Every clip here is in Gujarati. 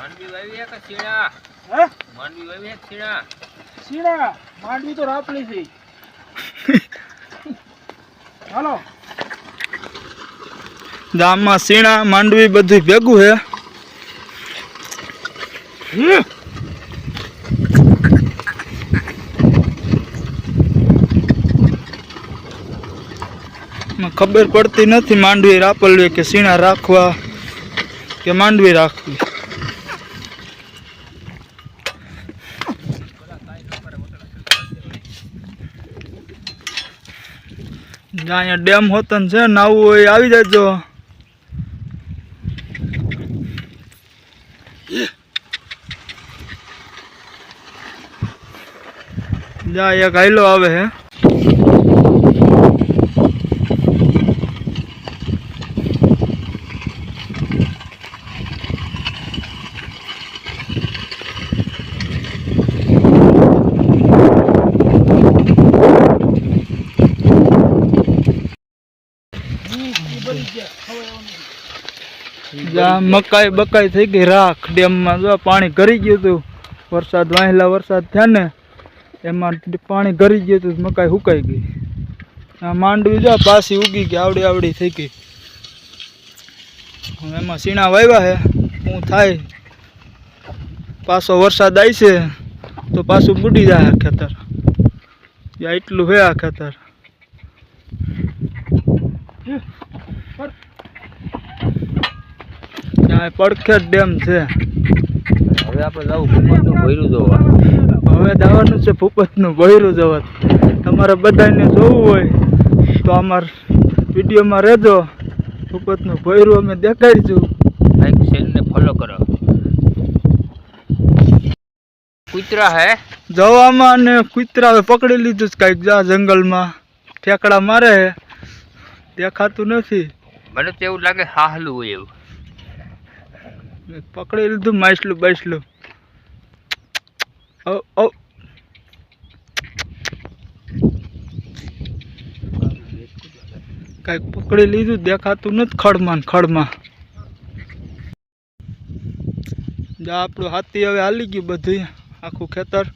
માંડવી વાવી કે શીણા હે? માંડવી વાવી કે શીણા સીણા માંડવી તો રાપલી છે. હાલો. ગામમાં સીણા માંડવી બધું ભેગું હે. ખબર પડતી નથી માંડવી રાપલવી કે સીણા રાખવા કે માંડવી રાખવી જ્યાં અહીંયા ડેમ હોતન છે નાવું હોય આવી જજો. જા એક હાઈલો આવે હે. મકાઈ બકાઈ થઈ ગઈ, રાખ ડેમમાં. જો પાણી ઘરી ગયું હતું વરસાદ વાહેલા વરસાદ થયા ને, એમાં પાણી ઘરી ગયું હતું મકાઈ સુકાઈ ગઈ. આ માંડવી જો પાછી ઉગી ગઈ, આવડી આવડી થઈ ગઈ. એમાં સીણા વાવ્યા હે શું થાય. પાછો વરસાદ આવશે તો પાછું બુડી જાય ખેતર. એટલું હે આ ખેતર. ત્યાં પડખે જ ડેમ છે. હવે આપણે જવું ભૂપતનું ભૈરું જોવા હવે જવાનું છે ભૂપતનું ભૈરું જવત તમારે બધાને જોવું હોય તો અમાર વિડીયોમાં રહેજો. ભૂપતનું ભૈરું અમે દેખાડીશું. લાઈક ફોલો કરો. કૂતરા હે? જવામાં અને કૂતરાએ પકડી લીધું છે કાંઈક જા જંગલમાં. ઠેકડા મારે છે દેખાતું નથી. મને તો એવું લાગે હાહલું હોય એવું. પકડી લીધું માછલું બાછલું. ઓ ઓ. કાંઈક પકડી લીધું દેખાતું નથી ખડમાં ખડમાં. જા આપણું હાથી હવે હાલી ગયું બધું આખું ખેતર.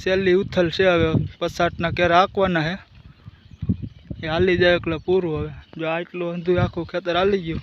સહેલી ઉથલ છે હવે પસાટના કેરા હાંકવાના હે. એ હાલી જાય એટલે પૂરું હવે. જો આટલું અંધું આખું ખેતર હાલી ગયું.